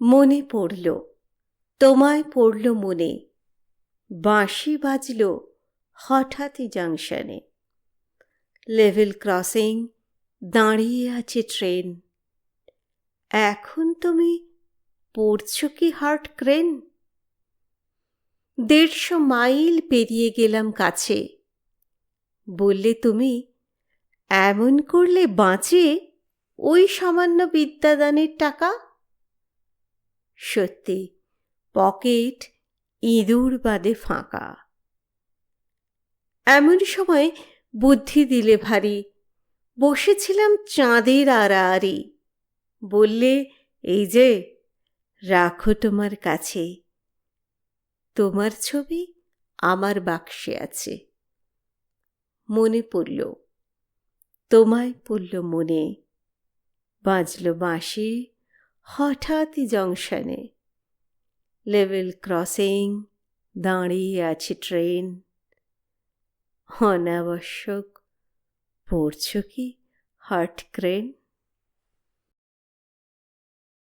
মনে পড়ল, তোমায় পড়ল মনে, বাঁশি বাজল হঠাৎই জাংশনে। লেভেল ক্রসিং, দাঁড়িয়ে আছে ট্রেন। এখন তুমি পড়ছ কি হার্ট ক্রেন? দেড়শো মাইল পেরিয়ে গেলাম কাছে। বললে তুমি, এমন করলে বাঁচে ওই সামান্য বিদ্যাদানের টাকা? সত্যি, পকেট ইঁদুর বাদে ফাঁকা। এমন সময় বুদ্ধি দিলে ভারী, বসেছিলাম চাঁদের আড়াআড়ি। বললে, এই যে, রাখো তোমার কাছে, তোমার ছবি আমার বাক্সে আছে। মনে পড়ল, তোমায় পড়ল মনে, বাজল বাঁশি হঠাৎই জংশনে। লেভেল ক্রসিং দাঁড়িয়ে আছে ট্রেন অনাবশ্যক পড়ছ কি হার্ট ক্রেন